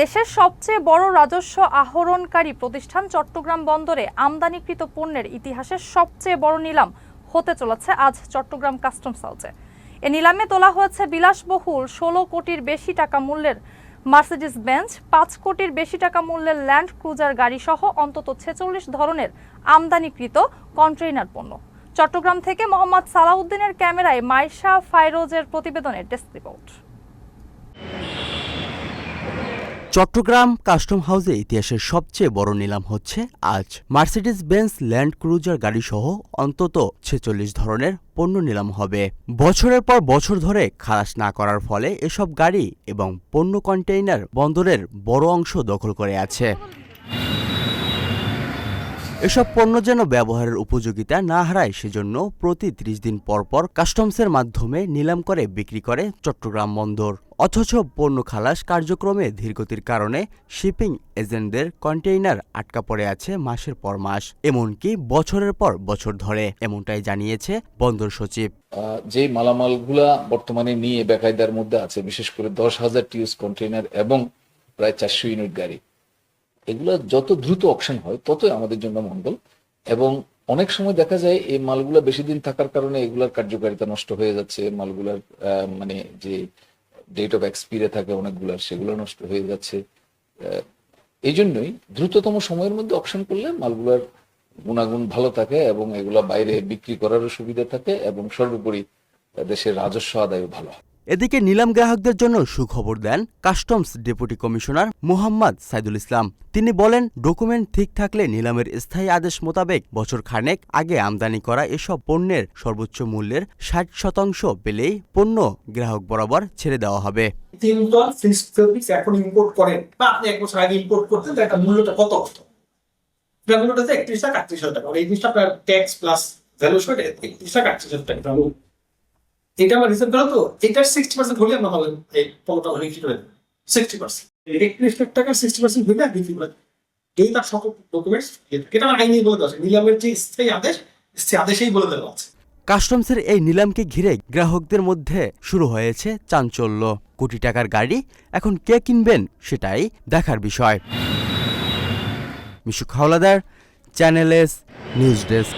দেশের সবচেয়ে বড় রাজস্ব আহরণকারী প্রতিষ্ঠান চট্টগ্রাম বন্দরে আমদানিকৃত পণ্যের ইতিহাসের সবচেয়ে বড় নিলাম হতে চলেছে আজ চট্টগ্রাম কাস্টমস হাউসে। এ নিলামে তোলা হয়েছে বিলাসবহুল ষোলো কোটির বেশি টাকা মূল্যের মার্সিডিস বেঞ্চ, পাঁচ কোটির বেশি টাকা মূল্যের ল্যান্ড ক্রুজার গাড়ি সহ অন্তত ছেচল্লিশ ধরনের আমদানিকৃত কন্টেইনার পণ্য। চট্টগ্রাম থেকে মোহাম্মদ সালাউদ্দিনের ক্যামেরায় মাইশা ফাইরোজের প্রতিবেদনের ডেস্ক রিপোর্ট। চট্টগ্রাম কাস্টম হাউসে ইতিহাসের সবচেয়ে বড় নিলাম হচ্ছে আজ মার্সিডিস বেঞ্জ ল্যান্ড ক্রুজার গাড়িসহ অন্তত ছেচল্লিশ ধরনের পণ্য নিলাম হবে। বছরের পর বছর ধরে খালাস না করার ফলে এসব গাড়ি এবং পণ্য কন্টেইনার বন্দরের বড় অংশ দখল করে আছে। এসব পণ্য যেন ব্যবহারের উপযোগিতা না হারায়, সেজন্য প্রতি ত্রিশ দিন পর পর কাস্টমসের মাধ্যমে নিলাম করে বিক্রি করে চট্টগ্রাম বন্দর। অথচ পণ্য খালাস কার্যক্রমে ধীরগতির কারণে শিপিং এজেন্টদের কন্টেইনার আটকা পড়ে আছে মাসের পর মাস, এমনকি বছরের পর বছর ধরে, এমনটাই জানিয়েছে বন্দর সচিব। যে মালামালগুলা বর্তমানে নিয়ে বেকায়দার মধ্যে আছে, বিশেষ করে দশ হাজার টিউস কন্টেইনার এবং প্রায় চারশো ইউনিট গাড়ি। এগুলা যত দ্রুত অকশন হয়, ততই আমাদের জন্য মঙ্গল। এবং অনেক সময় দেখা যায় এই মালগুলা বেশি দিন থাকার কারণে এগুলার কার্যকারিতা নষ্ট হয়ে যাচ্ছে, মালগুলার মানে যে ডেট অফ এক্সপিরে থাকে অনেকগুলার, সেগুলো নষ্ট হয়ে যাচ্ছে। এই জন্যই দ্রুততম সময়ের মধ্যে অপশন করলে মালগুলার গুণাগুণ ভালো থাকে এবং এগুলা বাইরে বিক্রি করারও সুবিধা থাকে এবং সর্বোপরি দেশের রাজস্ব আদায়ও ভালো হয়। এদিকে নিলাম গ্রাহকদের জন্য সুখবর দেন customs deputy commissioner Muhammad Saidul Islam. তিনি বলেন, ডকুমেন্ট ঠিক থাকলে নিলামের স্থায়ী আদেশ মোতাবেক বছর খানেক আগে আমদানি করা এসব পণ্যের সর্বোচ্চ মূল্যের ষাট শতাংশ পেলেই পণ্য গ্রাহক বরাবর ছেড়ে দেওয়া হবে। এখন ইম্পোর্ট করেন। বা আপনি এক বছর আগে ইম্পোর্ট করতেন, তার মূল্যটা কত হতো? একত্রিশ টাকা আটত্রিশ টাকা। এই জিনিসটা ট্যাক্স প্লাস ভ্যালু একত্রিশ টাকা আটত্রিশ টাকা। এটা আমার করা তো? এটার সিক্সটি পার্সেন্ট হলে আমরা এই দেবো। সিক্সটি পার্সেন্ট একত্রিশ লাখ টাকা সিক্সটি পার্সেন্ট হলে বিক্রি করে এই তার সকল ডকুমেন্টস এটা আমার আইনি বলে দেওয়া নিলামের যে স্থায়ী আদেশ স্থায়ী আদেশেই বলে দেওয়া আছে। কাস্টমসের এই নিলামকে ঘিরে গ্রাহকদের মধ্যে শুরু হয়েছে চাঞ্চল্য। কোটি টাকার গাড়ি, এখন কে কিনবেন সেটাই দেখার বিষয়। Mishuk Howlader, channel S, news desk.